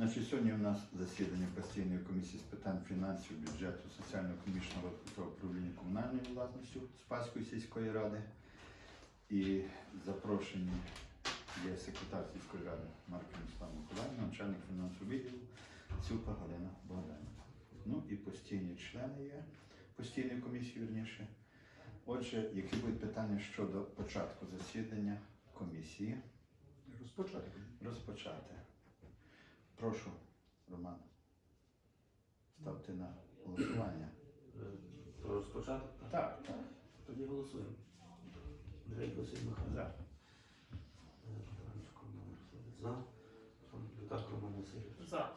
Значить, сьогодні у нас засідання постійної комісії з питань фінансів, бюджету, соціально-економічного розвитку та управління комунальною власністю Спаської сільської ради. І запрошені є секретар сільської ради Марка Мислава Миколаївна, начальник фінансового відділу Цюпа Галина Богданівна. Ну і постійні члени є постійної комісії, вірніше. Отже, які будуть питання щодо початку засідання комісії? Розпочати. Розпочати. Прошу, Роман. Ставте на голосування. Розпочати? Так, так. Тоді голосуємо. Андрій Василь Михайлович. За. За. Лютак Роман Васильович. За.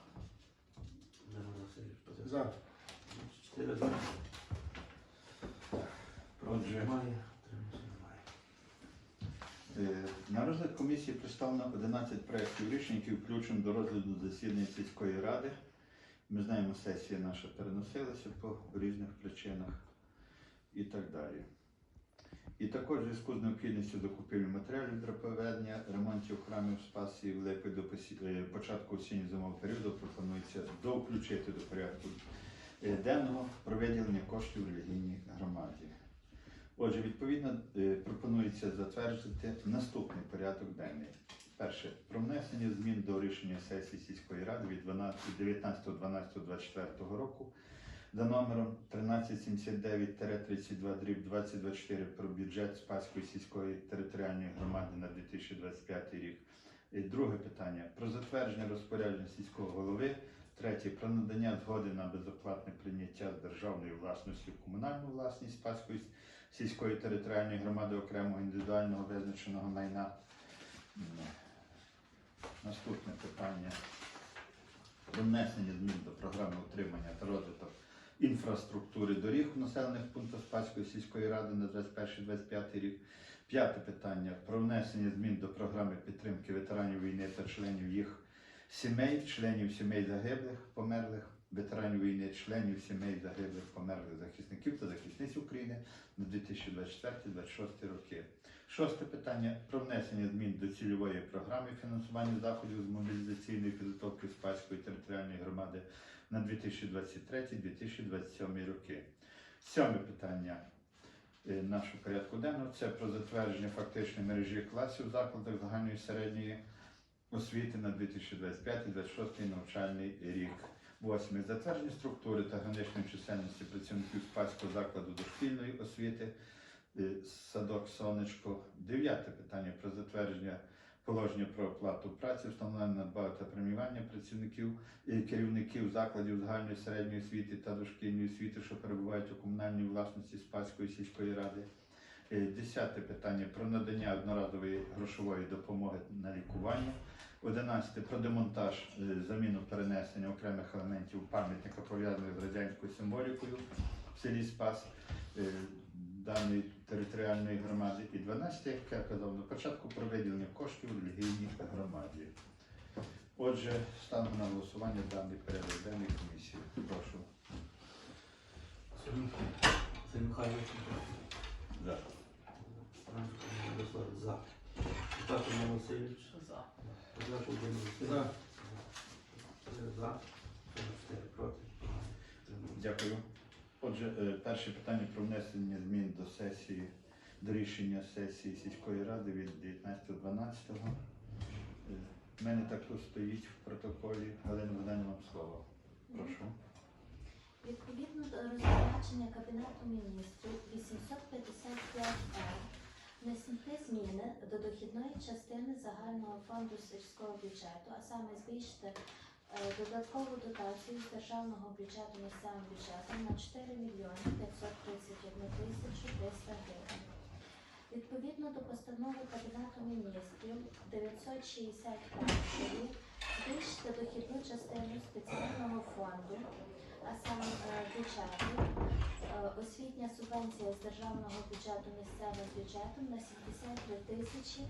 Роман Васильович. За. Чотири за. Проти Отже. немає. Утримався немає. Е, На комісії представлено 11 проєктів рішень, які включені до розгляду засідання сільської ради. Ми знаємо, сесія наша переносилася по різних причинах і так далі. І також в зв'язку з необхідністю закупівлі матеріалів для проведення ремонтів храмів Спасі в Липи до е, початку осінньо-зимового періоду пропонується довключити до порядку е, денного про виділення коштів релігійній громаді. Отже, відповідно е, пропонується затвердити наступний порядок денний. Перше про внесення змін до рішення сесії сільської ради від 12 19.12.24 року за номером 1379-32 дріб 2024 про бюджет Спаської сільської територіальної громади на 2025 рік. І друге питання про затвердження розпорядження сільського голови. Третє про надання згоди на безоплатне прийняття державної власності в комунальну власність Спаської сільської територіальної громади окремого індивідуального визначеного майна. Наступне питання про внесення змін до програми утримання та розвиток інфраструктури доріг в населених пунктах Спаської сільської ради на 21-25 рік. П'яте питання про внесення змін до програми підтримки ветеранів війни та членів їх сімей, членів сімей загиблих, померлих, ветеранів війни, членів сімей загиблих, померлих захисників та захисниць України на 2024-2026 роки. Шосте питання про внесення змін до цільової програми фінансування заходів з мобілізаційної підготовки Спаської територіальної громади на 2023-2027 роки. Сьоме питання е, нашого порядку денного це про затвердження фактичної мережі класів в закладах загальної середньої освіти на 2025-2026 навчальний рік. Восьме. Затвердження структури та граничної чисельності працівників Спаського закладу дошкільної освіти е, садок Сонечко. Дев'яте питання про затвердження положення про оплату праці, встановлення надбавок та преміювання працівників і керівників закладів загальної середньої освіти та дошкільної освіти, що перебувають у комунальній власності Спаської сільської ради. Е, Десяте питання про надання одноразової грошової допомоги на лікування. Одинадцяте про демонтаж, е, заміну перенесення окремих елементів пам'ятника пов'язаних з радянською символікою в селі Спас е, даної територіальної громади. І 12, як я казав на початку, про виділення коштів релігійній громаді. Отже, ставимо на голосування даний порядок денний комісії. Прошу. Василь Михайлович. За. Ярославович. За. Васильович. За. Козак Володимир Васильович. За. За. Проти. Дякую. Отже, е, перше питання про внесення змін до сесії, до рішення сесії сільської ради від 19.12. Е, У мене так тут стоїть в протоколі. Галина Богданівна, вам слово. Прошу. Відповідно до розпорядження Кабінету міністрів 855-Р внесені зміни до дохідної частини загального фонду сільського бюджету, а саме збільшити е, додаткову дотацію з державного бюджету місцевим бюджетом на 4 мільйони 531 тисячу 300 гривень. Відповідно до постанови Кабінету міністрів 961 збільшити дохідну частину спеціального фонду, а саме е, бюджету, е, освітня субвенція з державного бюджету місцевим бюджетом на 73 тисячі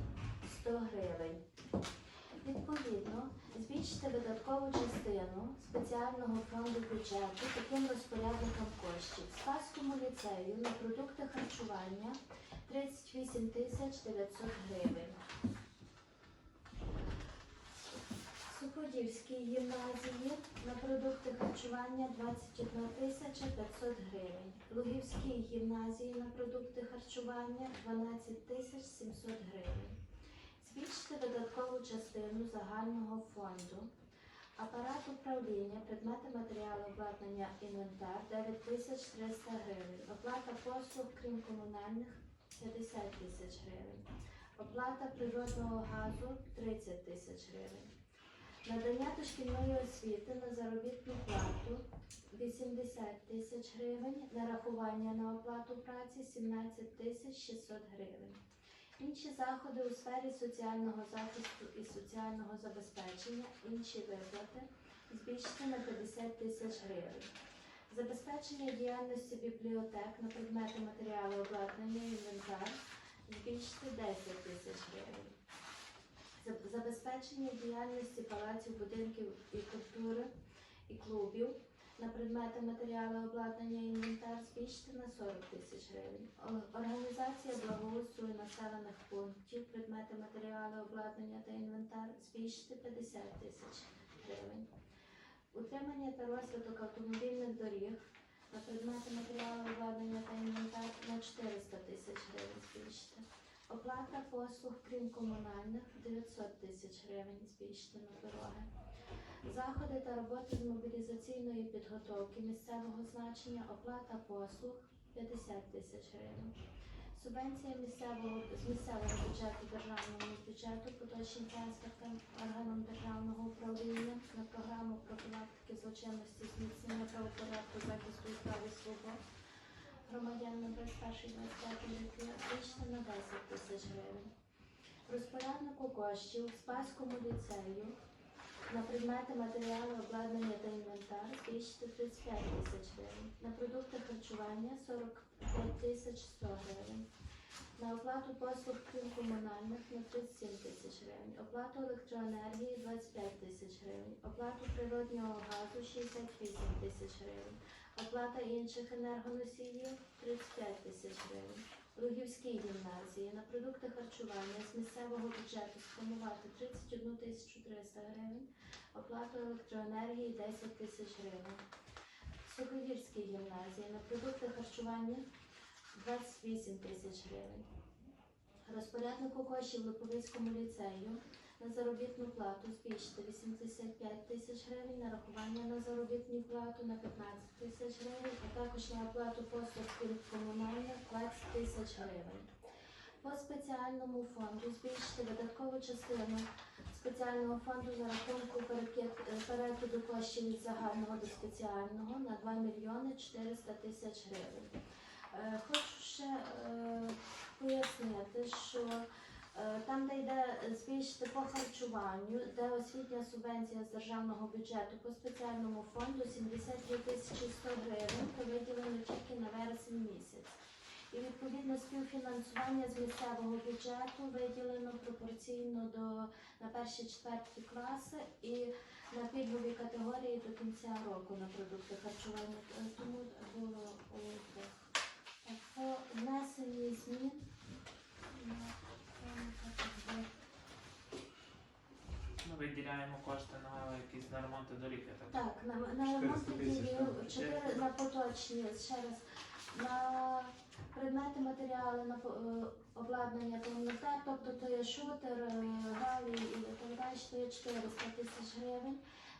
100 гривень. Відповідно, збільшити видаткову частину спеціального фонду бюджету таким розпорядником коштів Спаському ліцею на продукти харчування 38 тисяч 900 гривень. Суходівській гімназії на продукти харчування 21 тисяча 500 гривень. Лугівській гімназії на продукти харчування 12 тисяч 700 гривень. Збільшити видаткову частину загального фонду. Апарат управління, предмети матеріалу обладнання інвентар 9 тисяч 300 гривень. Оплата послуг, крім комунальних 50 тисяч гривень. Оплата природного газу 30 тисяч гривень. Надання дошкільної освіти на заробітну плату 80 тисяч гривень, нарахування на оплату праці 17 тисяч 600 гривень. Інші заходи у сфері соціального захисту і соціального забезпечення, інші виплати збільшити на 50 тисяч гривень. Забезпечення діяльності бібліотек на предмети матеріалу обладнання і інвентар збільшити 10 тисяч гривень. Заб- Забезпечення діяльності палаців, будинків і культури і клубів на предмети матеріали обладнання і інвентар збільшити на 40 тисяч гривень. Організація благоустрою населених пунктів, предмети матеріали обладнання та інвентар збільшити 50 тисяч гривень. Утримання та розвиток автомобільних доріг на предмети матеріали обладнання та інвентар на 400 тисяч гривень збільшити. Оплата послуг, крім комунальних, 900 тисяч гривень збільшити на дороги. Заходи та роботи з мобілізаційної підготовки місцевого значення, оплата послуг 50 тисяч гривень. Субвенція місцевого з місцевого бюджету державному бюджету поточним транспортом органам державного управління на програму профілактики злочинності, зміцнення правопорядку, захисту і прав і громадян на 21-25 роки збільшити на 10 тисяч гривень. Розпоряднику коштів Спаському ліцею на предмети матеріали, обладнання та інвентар збільшити 35 тисяч гривень. На продукти харчування 45 тисяч 100 гривень. На оплату послуг крім комунальних на 37 тисяч гривень. Оплату електроенергії 25 тисяч гривень. Оплату природнього газу 68 тисяч гривень. Оплата інших енергоносіїв 35 тисяч гривень. Лугівській гімназії на продукти харчування з місцевого бюджету сформувати 31 тисячу 300 гривень, оплату електроенергії 10 тисяч гривень. Суховірській гімназії на продукти харчування 28 тисяч гривень. Розпоряднику коштів Липовицькому ліцею на заробітну плату збільшити 85 тисяч гривень, нарахування на заробітну плату на 15 тисяч гривень, а також на оплату послуг комунальних 20 тисяч гривень. По спеціальному фонду збільшити видаткову частину спеціального фонду за рахунку перекид- перекиду коштів від загального до спеціального на 2 мільйони 400 тисяч гривень. Е, Хочу ще е, пояснити, що там, де йде збільшити по харчуванню, де освітня субвенція з державного бюджету по спеціальному фонду 73 тисячі 100 гривень, то виділено тільки на вересень місяць. І відповідно співфінансування з місцевого бюджету виділено пропорційно до на перші четверті класи і на пільгові категорії до кінця року на продукти харчування. Е, Тому було у так. Так, по внесенні змін на цьому категорії. Ми виділяємо кошти на якісь на ремонти доріг, я так. Так, на, на ремонт 400 тисяч, ділів, так? чотири на поточні, ще раз, на предмети, матеріали, на по- е, обладнання та тобто то є шутер, е, галі і так далі, то є 400 тисяч гривень.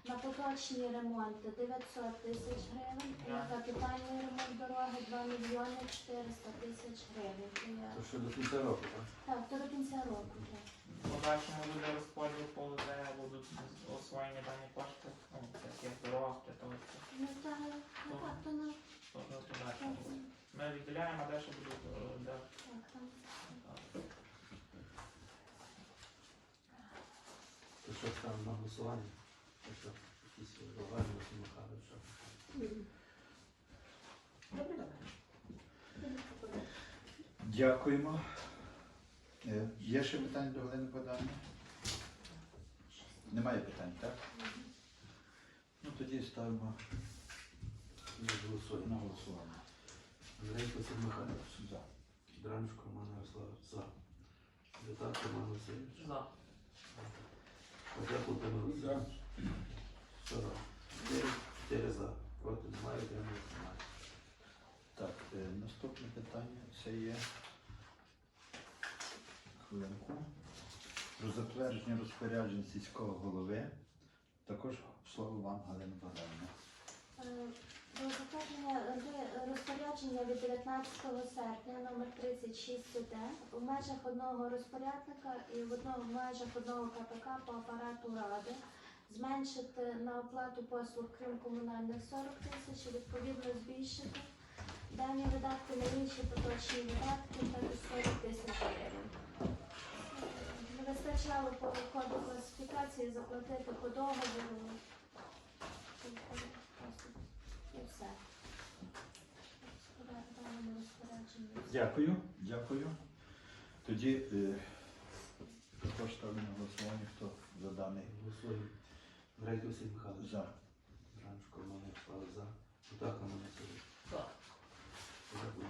На поточні ремонти 900 тисяч гривень, і на Так. капітальний ремонт дороги 2 мільйони 400 тисяч гривень. То є- То що до кінця року, так? Так, то до кінця року. так. Подальшому буде розподіл по де будуть освоєні дані кошти, ну, таких дорог, чи то це Ну то вже. Ми виділяємо, а далі будуть е, де. То що ставимо на голосування? То що якісь розваження Михайло, що? Дякуємо. Е, Є ще питання до Галини Богданівни? Немає питань, так? Ну тоді ставимо Не на голосування. Андрій Василь Михайлович. За. Дранчук Роман Ярославович. За. Детак Роман Васильович. За. Подяку Володимир. 40. 4, 4 за. Проти немає, утримались немає. Так, е, наступне питання це є хвилинку. Про затвердження розпоряджень сільського голови. Також слово вам, Галина Богданівна. Е, До затвердження розпорядження від 19 серпня номер 36 СД в межах одного розпорядника і в одного в межах одного КПК по апарату ради зменшити на оплату послуг крім комунальних 40 тисяч, і відповідно збільшити дані видатки на інші поточні видатки також 40 тисяч гривень. Вистачало по коду класифікації заплатити по договору. І все. Дякую, дякую. Тоді е, також ставлю на голосування, хто за даний Голосуємо. Грейко Василь Михайлович. за. Дранчук Роман Ярославович за. Гутак Роман Васильович. За.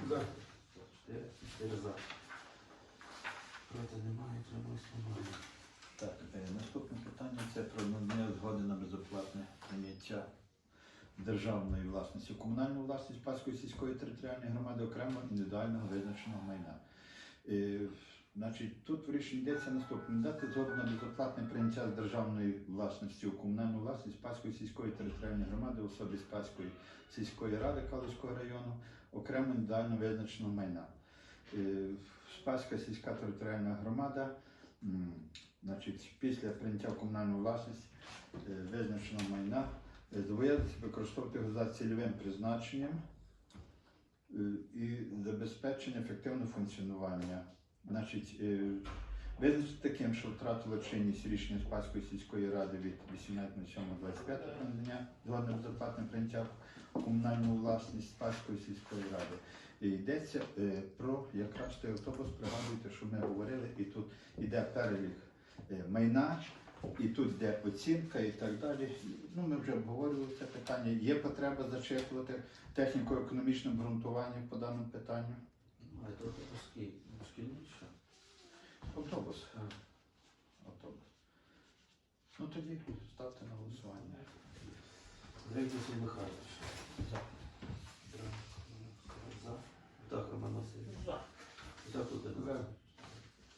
За. 4, 4 за. Проти немає, утримались немає. Так, е, наступне питання це про надання згоди на безоплатне прийняття державної власності, комунальну власність Паської сільської територіальної громади окремо індивідуального визначеного майна. Е, Значить, тут в рішенні йдеться наступне. Дати згоду на безоплатне прийняття з державної власності у комунальну власність Паської сільської територіальної громади особі Спаської сільської ради Калицького району окремо індивідуально визначеного майна. Е, Спаська сільська територіальна громада Значить, після прийняття в комунальну власність е, визначеного майна е, зобов'язується використовувати його за цільовим призначенням е, і забезпечення ефективного функціонування. Визначити таким, що втратило чинність рішення Спаської сільської ради від 18.07.25 про надання згодне безоплатне прийняття комунальну власність Спаської сільської ради. Йдеться е, про якраз той автобус, пригадуйте, що ми говорили, і тут іде перелік е, майна, і тут йде оцінка і так далі. Ну, ми вже обговорювали це питання. Є потреба зачитувати техніко-економічне обґрунтування по даному питанню. А то шкіль. Шкільний? Автобус. Автобус. Ну тоді ставте на голосування. Василь Михайлович. За. За. Гутак Роман Васильович. За. Гутак один За.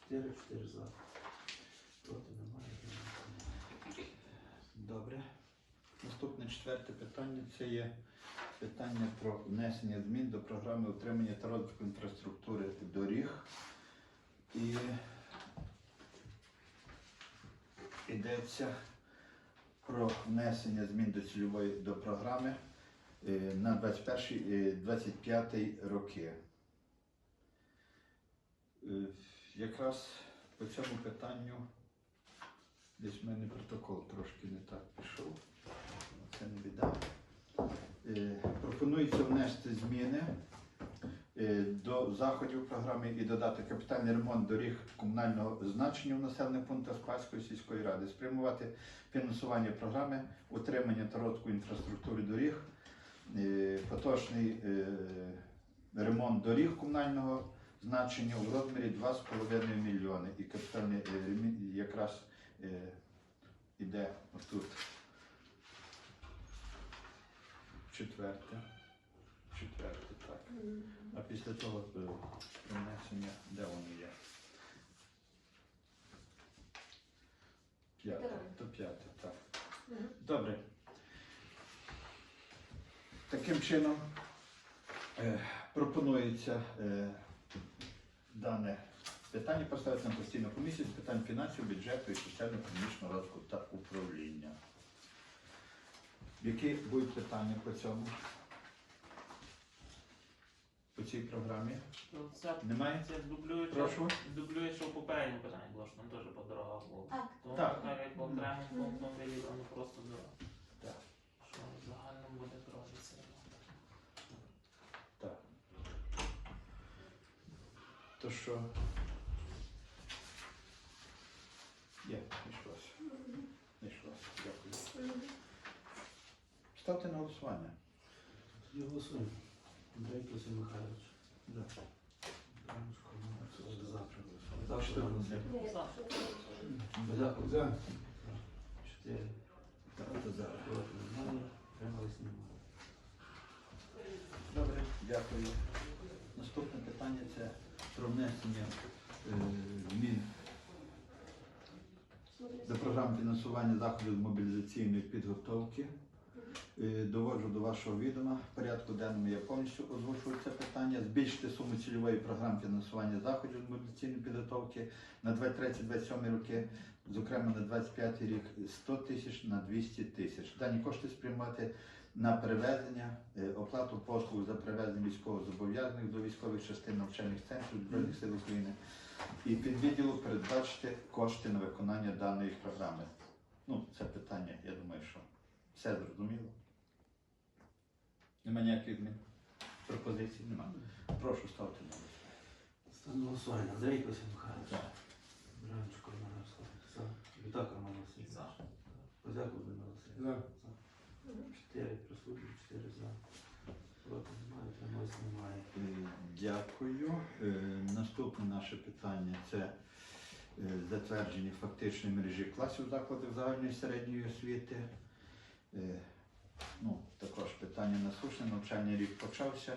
4, 4 за. Проти немає. Добре. Наступне четверте питання це є питання про внесення змін до програми утримання та розвитку інфраструктури доріг. І йдеться про внесення змін до цільової до програми е, на 21-25 роки. Е, Якраз по цьому питанню Десь в мене протокол трошки не так пішов. Це не біда. Е, Пропонується внести зміни е, до заходів програми і додати капітальний ремонт доріг комунального значення в населених пунктах Спаської сільської ради, спрямувати фінансування програми утримання та розвитку інфраструктури доріг, поточний ремонт доріг комунального значення у розмірі 2,5 мільйони. І капітальний е, якраз е, іде отут. Четверте. Четверте, так. А після того е, принесення, де воно є? П'яте. То п'яте, так. Добре. Таким чином е, пропонується дане питання поставити на постійну комісію з питань фінансів, бюджету і соціально-економічного розвитку та управління. Які будуть питання по цьому? По цій програмі? Ну, Це, Немає? це дублює, Прошу. дублює, що в попередньому питанні було, що там теж по дорогах було. Так. Тому Так. так як окремим пунктом виділено просто дорога. Так. Що в загальному буде дороги це. Так. То що? Є, знайшлося. Знайшлося. Дякую. Ставте на голосування. Тоді голосуємо. Грейко Василь Михайлович. Да. Дранчук Роман Васильович. За. Так, За. За. Гутак за. 4, Хто за? Проти немає. Тримались немає. Добре, дякую. Наступне питання це про внесення е, змін до програм фінансування заходів мобілізаційної підготовки. Е, Доводжу до вашого відома. В порядку денному я повністю озвучую це питання. Збільшити суму цільової програми фінансування заходів з мобілізаційної підготовки на 23-27 роки, зокрема на 25 рік 100 тисяч на 200 тисяч. Дані кошти спрямувати на перевезення, е, оплату послуг за перевезення військовозобов'язаних до військових частин навчальних центрів Збройних сил України і під відділу передбачити кошти на виконання даної програми. Ну, це питання, я думаю, що все зрозуміло. Нема ніяких? Пропозицій? Нема. Прошу ставте на голосування. Стан голосування. Андрій Косин Михайлович. За. Бранчук Роман Ярославович. За. Вітак Роман Васильович. За. Козяк Володимир Васильович. За. Чотири присутні, чотири за. Е, Дякую. Е, Наступне наше питання це е, затвердження фактичної мережі класів закладів загальної середньої освіти. Ну, також питання насущне, навчальний рік почався,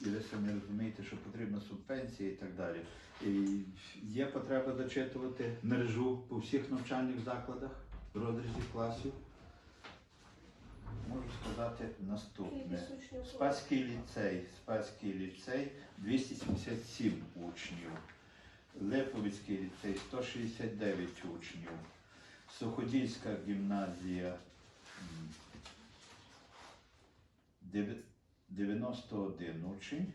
і ви самі розумієте, що потрібна субвенція і так далі. І є потреба зачитувати мережу по всіх навчальних закладах в розрізі класів. Можу сказати наступне. Спаський ліцей, Спаський ліцей 277 учнів. Липовицький ліцей 169 учнів. Суходільська гімназія 91 учень.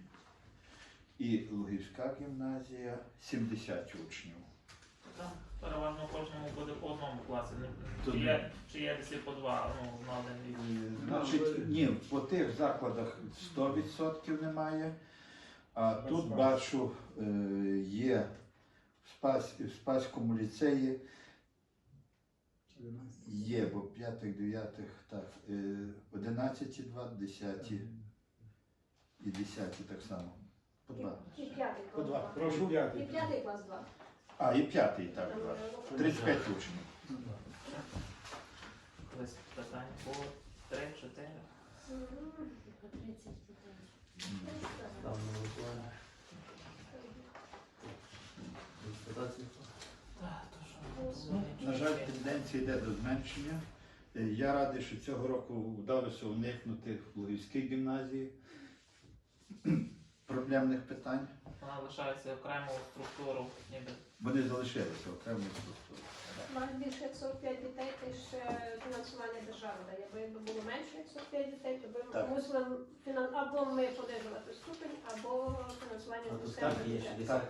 І Лугівська гімназія 70 учнів. Переважно кожному буде по одному класі. Чи є, чи є десь по два, ну, на один рік. Е, Значить, ні, по тих закладах 100% немає. А тут бачу, е, є в, Спас, в Спаському ліцеї є, бо п'ятих, дев'ятих, так, е, 11, 2, 10 і 10 так само. По два. І п'ятий По клас два. два. Прошу. І п'ятий клас два. А, і п'ятий так, два. 35 учнів. Колись питання. По 30 дітей. Став на голосування. Констатація. Так, то що? На жаль, тенденція йде до зменшення. Е, Я радий, що цього року вдалося уникнути в Лугівській гімназії проблемних питань. Вона лишається окрему структуру, ніби. Вони залишилися окремою структурою. Має більше як 45 дітей, то ще фінансування держави дає. Бо якби було менше як 45 дітей, то Так. мусили фінан... або ми подержувати ступень, або фінансування місцевого бюджету. 60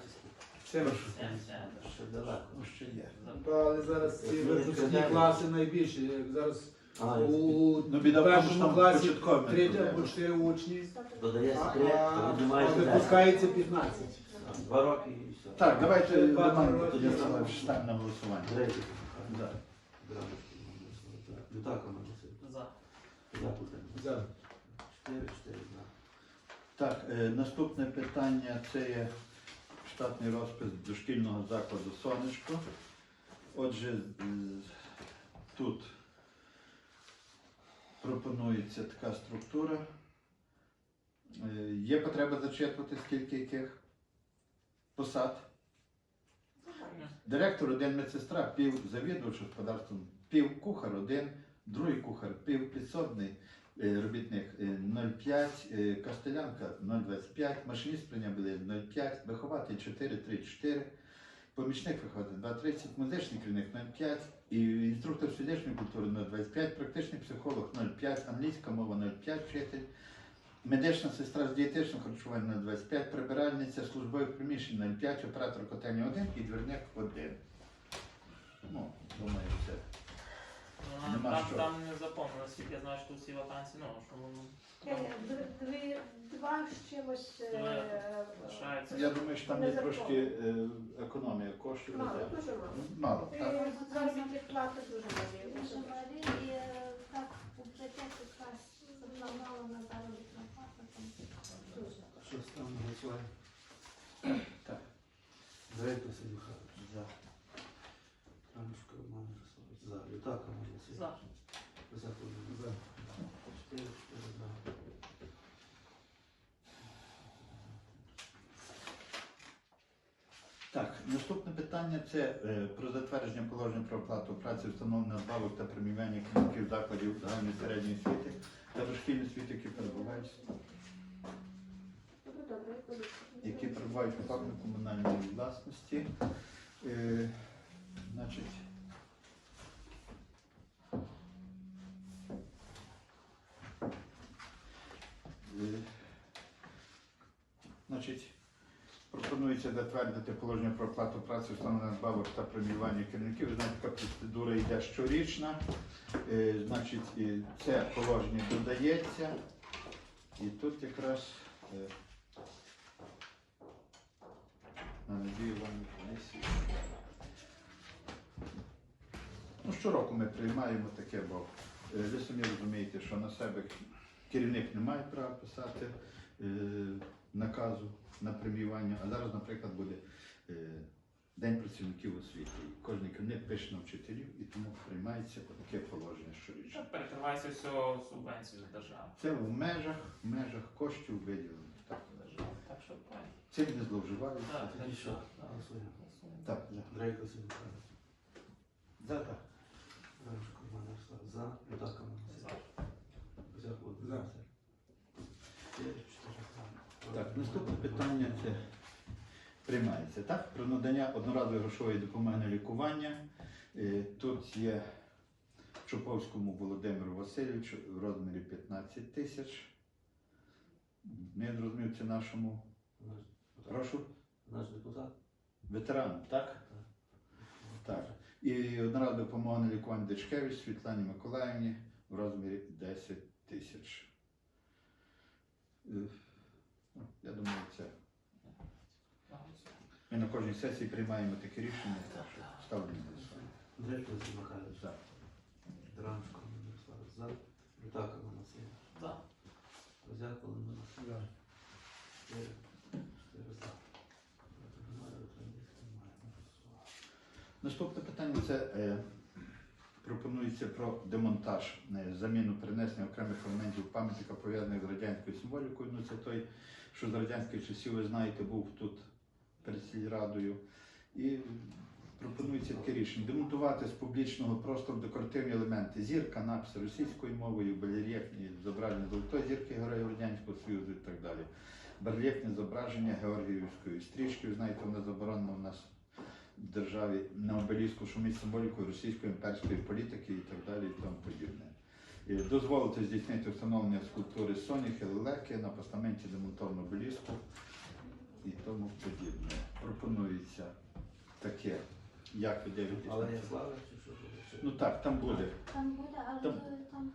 Ще далеко. Ну, ще є. Але зараз ці випускні класи найбільші. Зараз А, у Ну, біда в тому, що першому там класі початкові проблеми. або чотири учні, додається а, то а віднімається 10. випускається 15. Два роки і все. Так, давайте Два Роман тоді ставимо на голосування. Да. Михайлович. Вітак Роман Васильович. За. Козяк Володимир За. Чотири, чотири за. Так, е, наступне питання це є штатний розпис дошкільного закладу Сонечко. Отже, з- тут пропонується така структура. Е, Є потреба зачитувати скільки яких посад. Директор один медсестра, пів завідувач господарством, пів кухар один, другий кухар, пів підсобний е, робітник е, 0,5, е, кастелянка 0,25, машиніст прийняли 0,5, вихователь 4,34, помічник вихователь 2,30, музичний керівник 0,5, і інструктор фізичної культури 0,25, практичний психолог 0,5, англійська мова 0,5 вчитель, медична сестра з дієтичного харчування 0,25, прибиральниця службових приміщень 0,5, оператор котельні 1 і двірник 1. Ну, думаю, все. Ну, Нема Там, що. там не заповнено, наскільки я знаю, що всі вакансії, ну, що ну, Е, Дві, два з чимось е, Я думаю, що там є трошки е, економія коштів. мало, йде. дуже мало. Мало, так? Заробітні плати дуже малі. Дуже малі і е, так укриття якраз заплановано на заробітну плату. там Дуже. Що став на голосування? Так. Андрій Косин Михайлович. За. Ранушко Роман Ярославович. За. Вітак Роман Васильович. За. Козак Володимир. За. Чотири, чотири за. Так, наступне питання це е, про затвердження положення про оплату праці, встановлення надбавок та приміювання керівників закладів загальної середньої освіти та дошкільної освіти, які перебувають, які перебувають у факту комунальної власності. Е, значить, е, значить, пропонується затвердити положення про оплату праці, встановлення надбавок та преміювання керівників. Ви знаєте, така процедура йде щорічна. Е, значить, це положення додається. І тут якраз е, на Надію Іванівну комісію. Ну, щороку ми приймаємо таке, бо е, ви самі розумієте, що на себе керівник не має права писати наказу на преміювання, а зараз, наприклад, буде е, День працівників освіти. І кожен керівник пише на вчителів і тому приймається таке положення щорічно. Що перекривається все субвенцію держави. Це в межах, в межах коштів виділених. Так. Так що правильно. Цим не зловживають. Так, Тоді що? так. Голосуємо. Так, за. Симихайлович. За, так. Ромчик Роман Ярослав. За. Юдака За. Козак Володимир. Чотири, чотири за. Так, наступне питання це приймається. Так, про надання одноразової грошової допомоги на лікування. Е, Тут є Чуповському Володимиру Васильовичу в розмірі 15 тисяч. Не зрозумів, це нашому Наш депутат. прошу Наш депутат. ветерану, так? Так. І одноразова допомога на лікування Дечкевич Світлані Миколаївні в розмірі 10 тисяч. Ну, Я думаю, це ми на кожній сесії приймаємо таке рішення, так що ставлю на голосування. Андрейко Симихайлович. За. Дранчко Роман Ярослав. За. Юдака Василь. За. Козак Володимир. За. Чотири, чотири за. Проти немає, утримались немає. Голосували. Наступне питання це е, пропонується про демонтаж, е, заміну перенесення окремих елементів пам'ятника пов'язаних з радянською символікою. Ну це той, що з радянських часів, ви знаєте, був тут перед сільрадою. І пропонується таке рішення демонтувати з публічного простору декоративні елементи зірка, написи російською мовою, барельєфні зображення золотої зірки Героїв Радянського Союзу і так далі. Барельєфні зображення Георгіївської стрічки. Ви знаєте, вона заборонена у нас в державі на обеліску шумить символікою російської імперської політики і так далі і тому подібне. І Дозволити здійснити встановлення скульптури Соніхи, лелеки на постаменті демонтованого обеліску і тому подібне. Пропонується таке, як ви дивитесь. Але я слава чи що Ну так, там буде. Там буде, але Там- то там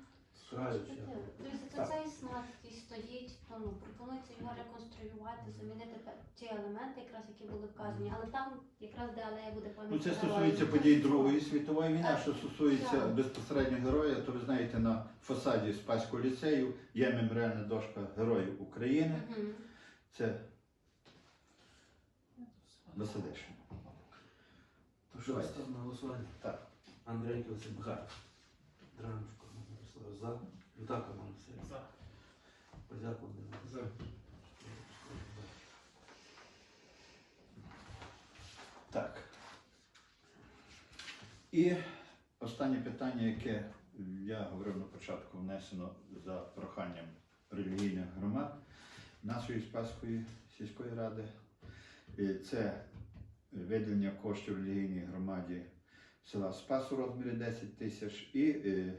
Шукають ще. Дивіться, то Так. цей знак, який стоїть, то ну, пропонується його реконструювати, замінити ті елементи, якраз які були вказані. Але там якраз де алея буде Ну, пам'ятати. це стосується подій Другої світової війни. Що стосується безпосередньо героя, то ви знаєте, на фасаді Спаського ліцею є меморіальна дошка Героїв України. Це Василишин. То що Давайте. став на голосування? Так. Андрейко Симихайлович. Дранчко Ярослав. За. Юдака Василь. За. Володимир. За. Так. І останнє питання, яке я говорив на початку, внесено за проханням релігійних громад нашої Спаської сільської ради. І Це виділення коштів релігійній громаді села Спас у розмірі 10 тисяч і е,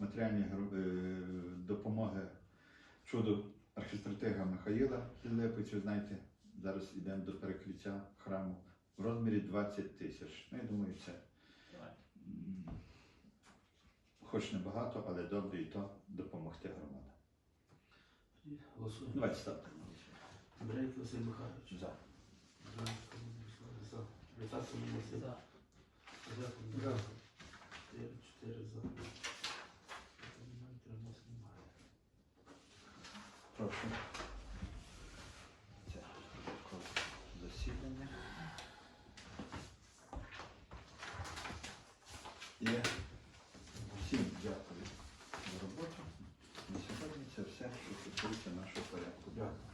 матеріальні е, допомоги щодо архістратига Михаїла Філипповича, знаєте, зараз йдемо до перекриття храму в розмірі 20 тисяч. Ну, я думаю, це хоч не багато, але добре і то допомогти громадам. Голосуємо. Давайте ставте. Андрейко Василь Михайлович. За. За. Юдака Василь. За. За. Володимир. Чотири, чотири за. Прошу. Це засідання. Є. Всім дякую за роботу. На сьогодні це все, що стосується нашого порядку. Дякую.